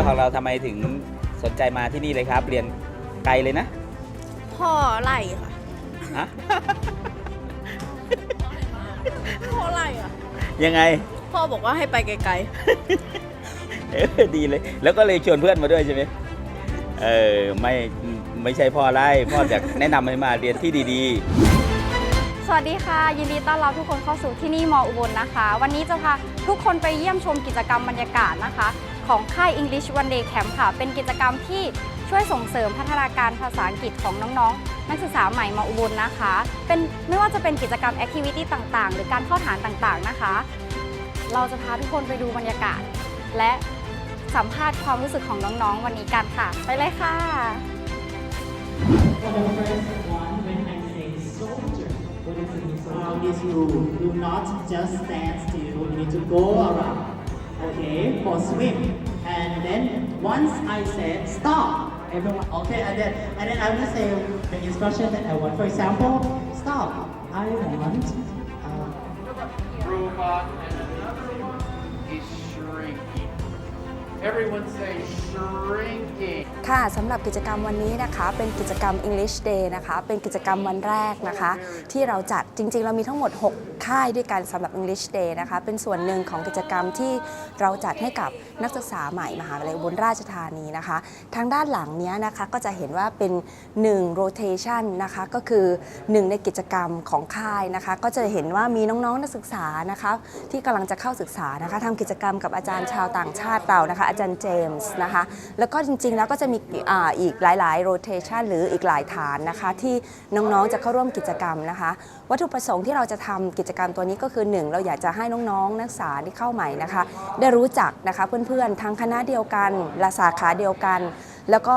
แล้วของเราทำไมถึงสนใจมาที่นี่เลยครับ เรียนไกลเลยนะพ่อไล่ค่ะฮะพ่อไล่อะยังไงพ่อบอกว่าให้ไปไกลเออดีเลย แล้วก็เลยชวนเพื่อนมาด้วยใช่ไหมเออไม่ไม่ใช่พ่อไล่พ่อจะแนะนำให้มาเรียนที่ดีสวัสดีค่ะ ยินดีต้อนรับทุกคนเข้าสู่ที่นี่มออุบลนะคะ วันนี้จะพาทุกคนไปเยี่ยมชมกิจกรรมบรรยากาศนะคะ ของค่าย English One Day Camp ค่ะ เป็นกิจกรรมที่ช่วยส่งเสริมพัฒนาการภาษาอังกฤษของน้องๆ นักศึกษาใหม่มาอุบลนะคะ เป็นไม่ว่าจะเป็นกิจกรรมแอคทิวิตี้ต่างๆ หรือการเข้าฐานต่างๆนะคะ เราจะพาทุกคนไปดูบรรยากาศ และสัมภาษณ์ความรู้สึกของน้องๆ วันนี้กันค่ะ ไปเลยค่ะ For the first one, when I say soldier, what does it mean? Around this room, do not just stand still. You need to go around. Okay, for swim. And then once I said stop, everyone. Okay, and then and then I will say the instruction that I want. For example, stop. I want. Uh, Everyone say shrinking. ค่ะสำหรับกิจกรรมวันนี้นะคะ เป็นกิจกรรม English Day นะคะ เป็นกิจกรรมวันแรกนะคะ ที่เราจัดจริง ๆ เรามีทั้งหมด 6 ค่ายด้วยกันสำหรับ English Day นะคะ เป็นส่วนหนึ่งของกิจกรรมที่เราจัดให้กับนักศึกษาใหม่มหาวิทยาลัยอุบลราชธานีนะคะ ทางด้านหลังเนี้ยนะคะก็จะเห็นว่าเป็น 1 rotation นะคะก็คือ 1 ในกิจกรรมของค่ายนะคะ ก็จะเห็นว่ามีน้องๆนักศึกษานะคะที่กำลังจะเข้าศึกษานะคะทำกิจกรรมกับอาจารย์ชาวต่างชาติเรานะคะอาจารย์เจมส์นะคะแล้วก็จริงๆแล้วก็จะมีออีกหลายๆโรเทชันหรืออีกหลายฐานนะคะ ที่น้องๆจะเข้าร่วมกิจกรรมนะคะ วัตถุประสงค์ที่เราจะทำกิจกรรมตัวนี้ก็คือ 1 เราอยากจะให้น้องๆ นักศึกษาที่เข้าใหม่นะคะ ได้รู้จักนะคะเพื่อนๆทั้งคณะเดียวกันและสาขาเดียวกัน แล้วก็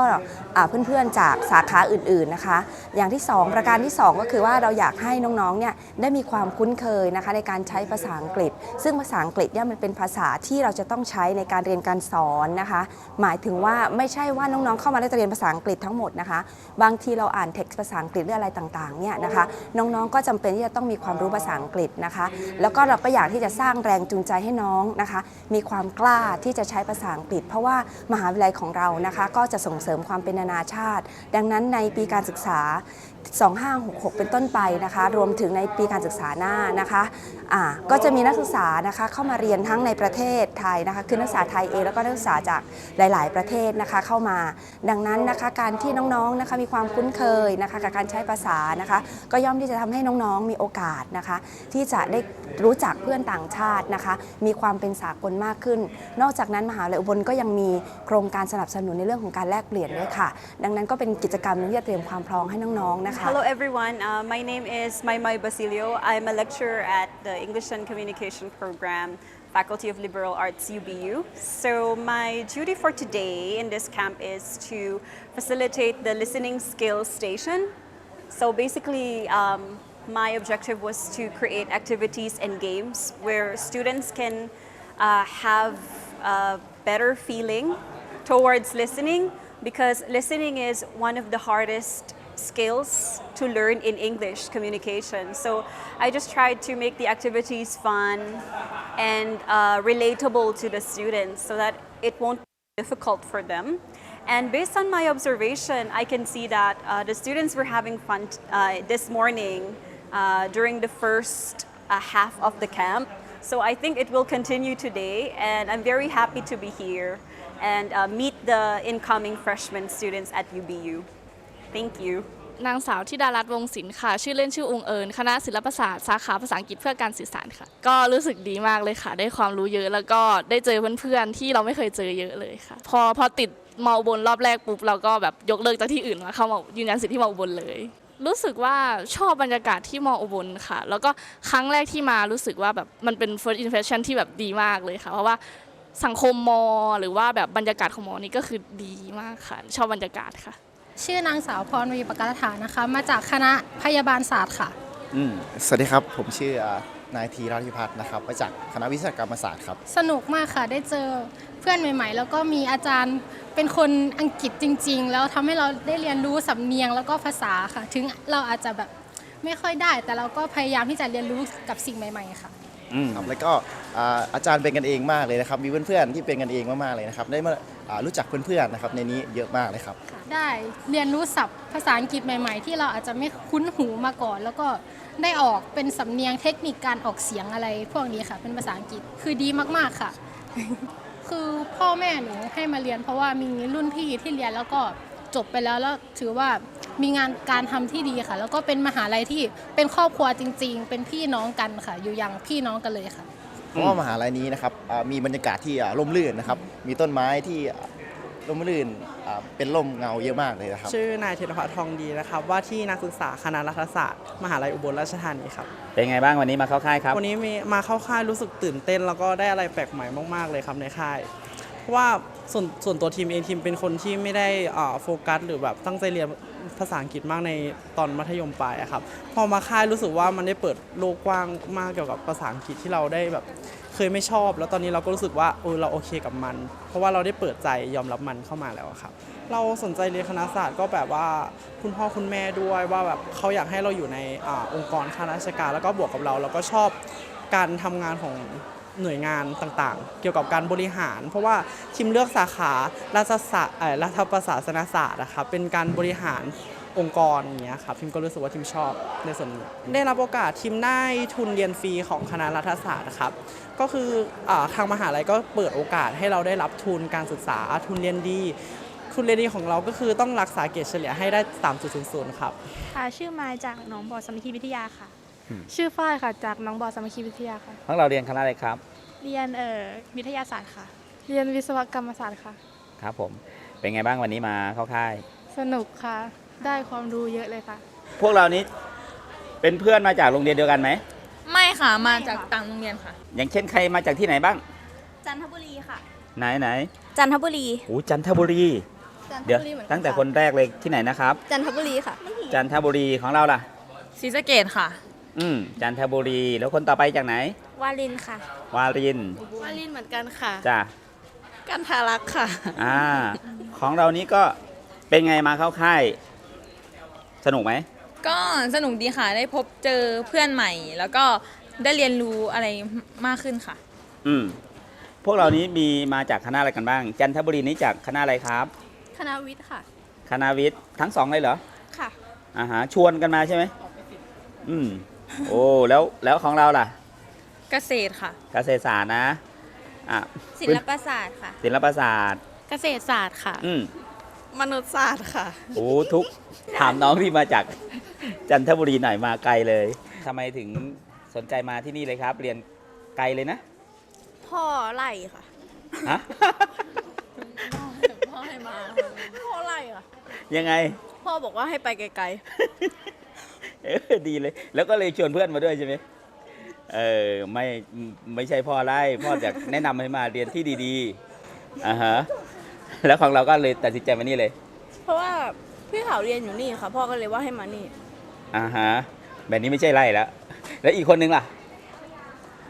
เพื่อนๆจากสาขาอื่นๆนะคะ อย่างที่ 2 ประการที่ 2 ก็คือว่าเราอยากให้น้องๆเนี่ยได้มีความคุ้นเคยนะคะในการใช้ภาษาอังกฤษ ซึ่งภาษาอังกฤษเนี่ยมันเป็นภาษาที่เราจะต้องใช้ในการเรียนการสอนนะคะ หมายถึงว่าไม่ใช่ว่าน้องๆเข้ามาได้จะเรียนภาษาอังกฤษทั้งหมดนะคะ บางทีเราอ่านเท็กซ์ภาษาอังกฤษหรืออะไรต่างๆเนี่ยนะคะ น้องๆก็จำเป็นที่จะต้องมีความรู้ภาษาอังกฤษนะคะ แล้วก็เราก็อยากที่จะสร้างแรงจูงใจให้น้องนะคะ มีความกล้าที่จะใช้ภาษาอังกฤษ เพราะว่ามหาวิทยาลัยของเรานะคะก็จะส่งเสริมความเป็นนานาชาติ ดังนั้นในปีการศึกษา 2566 เป็นต้นไปนะคะ รวมถึงในปีการศึกษาหน้านะคะอ่าก็จะมีนักศึกษานะคะเข้ามาเรียนทั้งในประเทศไทยนะคะ คือนักศึกษาไทยเองแล้วก็นักศึกษาจากหลาย ๆ ประเทศนะคะเข้ามา ดังนั้นนะคะการที่น้อง ๆ นะคะมีความคุ้นเคยนะคะกับการใช้ภาษานะคะ ก็ย่อมที่จะทำให้น้อง ๆ มีโอกาสนะคะ ที่จะได้รู้จักเพื่อนต่างชาตินะคะ มีความเป็นสากลมากขึ้น นอกจากนั้นมหาวิทยาลัยอุบลก็ยังมีโครงการสนับสนุนในเรื่องของการแลกเปลี่ยนด้วยค่ะ ดังนั้นก็เป็นกิจกรรมที่จะเตรียมความพร้อมให้น้อง ๆ นะคะ Hello everyone, uh, my name is Maymay Basilio. I'm a lecturer at the English and Communication Program, Faculty of Liberal Arts UBU. So my duty for today in this camp is to facilitate the listening skills station. So basically, um, my objective was to create activities and games where students can uh, have a better feeling towards listening because listening is one of the hardest skills to learn in English communication. So I just tried to make the activities fun and uh, relatable to the students so that it won't be difficult for them. And based on my observation, I can see that uh, the students were having fun uh, this morning uh, during the first uh, half of the camp. So I think it will continue today, and I'm very happy to be here and uh, meet the incoming freshman students at UBU. Thank you. นางสาวธิดารัตน์วงศิลป์ค่ะ ชื่อเล่นชื่อองเอิญคณะศิลปศาสตร์สาขาภาษาอังกฤษเพื่อการสื่อสารค่ะ ก็รู้สึกดีมากเลยค่ะ ได้ความรู้เยอะแล้วก็ได้เจอเพื่อนๆที่เราไม่เคยเจอเยอะเลยค่ะ พอพอติดมอุบลรอบแรกปุ๊บเราก็แบบยกเลิกจากที่อื่นมาเข้ามายืนยันสิทธิ์ที่มอุบลเลย รู้สึกว่าชอบบรรยากาศที่มออุบลค่ะ แล้วก็ครั้งแรกที่มารู้สึกว่าแบบมันเป็น first impression ที่แบบดีมากเลยค่ะ เพราะว่าสังคมมอ หรือว่าแบบบรรยากาศของมอนี่ก็คือดีมากค่ะ ชอบบรรยากาศค่ะ ชื่อนางสาวพรวีประการฐานนะคะ มาจากคณะพยาบาลศาสตร์ค่ะ อืมสวัสดีครับ ผมชื่ออ่านายธีราธิพัฒน์นะครับมาจากคณะวิศวกรรมศาสตร์ครับ สนุกมากค่ะ ได้เจอเพื่อนใหม่ ๆ แล้วก็มีอาจารย์เป็นคนอังกฤษจริง ๆ แล้วทำให้เราได้เรียนรู้สำเนียงแล้วก็ภาษาค่ะ ถึงเราอาจจะแบบไม่ค่อยได้ แต่เราก็พยายามที่จะเรียนรู้กับสิ่งใหม่ ๆ ค่ะอืม ครับแล้วก็อ่าอาจารย์เป็นกันเองมากเลยนะครับ มีเพื่อนๆที่เป็นกันเองมากๆเลยนะครับ ได้มาอ่ารู้จักเพื่อนๆนะครับในนี้เยอะมากเลยครับ ได้เรียนรู้ศัพท์ภาษาอังกฤษใหม่ ๆ ที่เราอาจจะไม่คุ้นหูมาก่อน แล้วก็ได้ออกเป็นสำเนียงเทคนิคการออกเสียงอะไรพวกนี้ค่ะ เป็นภาษาอังกฤษคือดีมากๆค่ะ คือพ่อแม่หนูให้มาเรียน เพราะว่ามีรุ่นพี่ที่เรียนแล้วก็จบไปแล้วแล้วถือว่า มีงานการทำที่ดีค่ะ แล้วก็เป็นมหาลัยที่เป็นครอบครัวจริง ๆ เป็นพี่น้องกันค่ะ อยู่อย่างพี่น้องกันเลยค่ะ เพราะว่ามหาลัยนี้นะครับอ่ามีบรรยากาศที่อ่าร่มรื่นนะครับ มีต้นไม้ที่อ่าร่มรื่นอ่าเป็นร่มเงาเยอะมากเลยนะครับ ชื่อนายเทนพัฒน์ทองดีนะครับ ว่าที่นักศึกษาคณะรัฐศาสตร์ มหาลัยอุบลราชธานีครับ เป็นไงบ้างวันนี้มาเข้าค่ายครับ วันนี้มีมาเข้าค่ายรู้สึกตื่นเต้น แล้วก็ได้อะไรแปลกใหม่มากๆเลยครับในค่ายเพราะว่าส่วนส่วนตัวทีมเองทีมเป็นคนที่ไม่ได้อ่าโฟกัสหรือแบบตั้งใจเรียน ภาษาอังกฤษมากในตอนมัธยมปลายอะครับ พอมาค่ายรู้สึกว่ามันได้เปิดโลกกว้างมากเกี่ยวกับภาษาอังกฤษที่เราได้แบบเคยไม่ชอบ แล้วตอนนี้เราก็รู้สึกว่าเออเราโอเคกับมัน เพราะว่าเราได้เปิดใจยอมรับมันเข้ามาแล้วครับ เราสนใจเรียนคณะศาสตร์ก็แบบว่าคุณพ่อคุณแม่ด้วยว่าแบบเขาอยากให้เราอยู่ในอองค์กรข้าราชการ แล้วก็บวกกับเราแล้วก็ชอบการทำงานของ หน่วยงานต่างๆ เกี่ยวกับการบริหาร เพราะว่าทีมเลือกสาขารัฐศาสตร์รัฐประศาสนศาสตร์นะครับเป็นการบริหารองค์กรอย่างเงี้ยครับทีมก็รู้สึกว่าทีมชอบในส่วนนี้ได้รับโอกาสทีมได้ทุนเรียนฟรีของคณะรัฐศาสตร์นะครับก็คืออทางมหาลัยก็เปิดโอกาสให้เราได้รับทุนการศึกษาทุนเรียนดีทุนเรียนดีของเราก็คือต้องรักษาเกรดเฉลี่ยให้ได้ 3.00 ครับค่ะชื่อมาจากหนองบอสมัคคีวิทยาค่ะ ชื่อฝ้ายค่ะ จากน้องบอสามัคคีวิทยาค่ะของเราเรียนคณะอะไรครับ เรียนเอ่อวิทยาศาสตร์ค่ะ เรียนวิศวกรรมศาสตร์ค่ะ ครับผม เป็นไงบ้างวันนี้มาเข้าค่าย สนุกค่ะ ได้ความรู้เยอะเลยค่ะ พวกเรานี้เป็นเพื่อนมาจากโรงเรียนเดียวกันไหม ไม่ค่ะ มาจากต่างโรงเรียนค่ะ อย่างเช่นใครมาจากที่ไหนบ้าง จันทบุรีค่ะ ไหนไหนจันทบุรี โอ้จันทบุรีจันทเดี๋ยวบุรีเหมือนกัตั้งแต่คนแรกเลยที่ไหนนะครับ จันทบุรีค่ะ จันทบุรีของเราล่ะศรีสะเกดค่ะ อืมจันทบุรี แล้วคนต่อไปจากไหน วาลินค่ะ วารินวาลินเหมือนกันค่ะ จ้ะกันทารักค่ะ อ่า ของเรานี้ก็เป็นไงมาเข้าค่าย สนุกไหม ก็สนุกดีค่ะ ได้พบเจอเพื่อนใหม่ แล้วก็ได้เรียนรู้อะไรมากขึ้นค่ะ อืม พวกเรานี้มีมาจากคณะอะไรกันบ้าง จันทบุรีนี้จากคณะอะไรครับ คณะวิทย์ค่ะ คณะวิทย์ทั้งสองเลยเหรอ ค่ะ อ่าฮะ ชวนกันมาใช่ไหม อืม โอ้แล้วแล้วของเราล่ะเกษตรค่ะ เกษตรศาสตร์นะอะศิลปศาสตร์ค่ะ ศิลปศาสตร์ เกษตรศาสตร์ค่ะ อืมมนุษยศาสตร์ค่ะ โอ้ทุกถามน้องที่มาจากจันทบุรีหน่อยมาไกลเลยทำไมถึงสนใจมาที่นี่เลยครับ เรียนไกลเลยนะพ่อไล่ค่ะฮะ พ่อให้มาพ่อไล่ค่ะยังไง พ่อบอกว่าให้ไปไกล เออดีเลย แล้วก็เลยชวนเพื่อนมาด้วยใช่ไหมเออไม่ไม่ใช่พ่อไล่พ่อจะแนะนำให้มาเรียนที่ดีๆอ่าฮะแล้วของเราก็เลยตัดสินใจมานี่เลยๆเพราะว่าพี่เขาเรียนอยู่นี่ค่ะ พ่อก็เลยว่าให้มานี่อ่าฮะแบบนี้ไม่ใช่ไล่แล้วแล้วอีกคนนึงล่ะ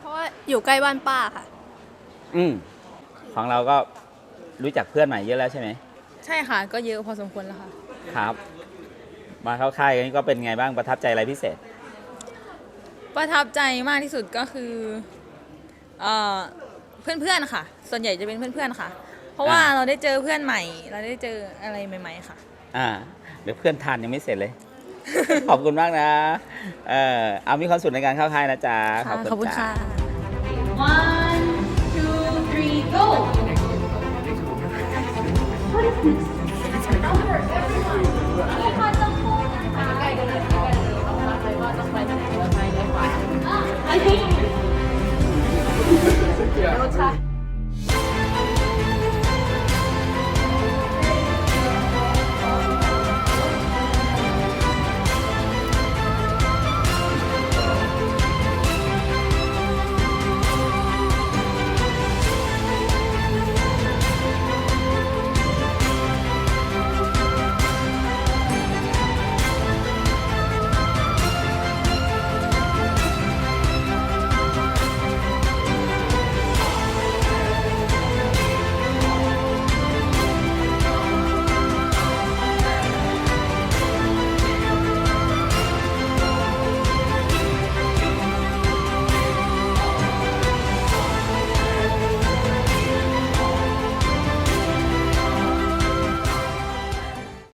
เพราะว่าอยู่ใกล้บ้านป้าค่ะ อืมของเราก็รู้จักเพื่อนใหม่เยอะแล้วใช่ไหมใช่ค่ะ ก็เยอะพอสมควรแล้วค่ะ ครับ มาเข้าค่ายกันนี่ก็เป็นไงบ้างประทับใจอะไรพิเศษ ประทับใจมากที่สุดก็คือเอ่อเพื่อนๆค่ะ ส่วนใหญ่จะเป็นเพื่อนๆค่ะ เพราะว่าอ่า เราได้เจอเพื่อนใหม่ เราได้เจออะไรใหม่ ๆ ค่ะ อ่าเดี๋ยวเพื่อนทานยังไม่เสร็จเลย ขอบคุณมากนะ เออเอามีความสุขในการเข้าค่ายนะจ๊ะขอบคุณจ้าค่ะ เ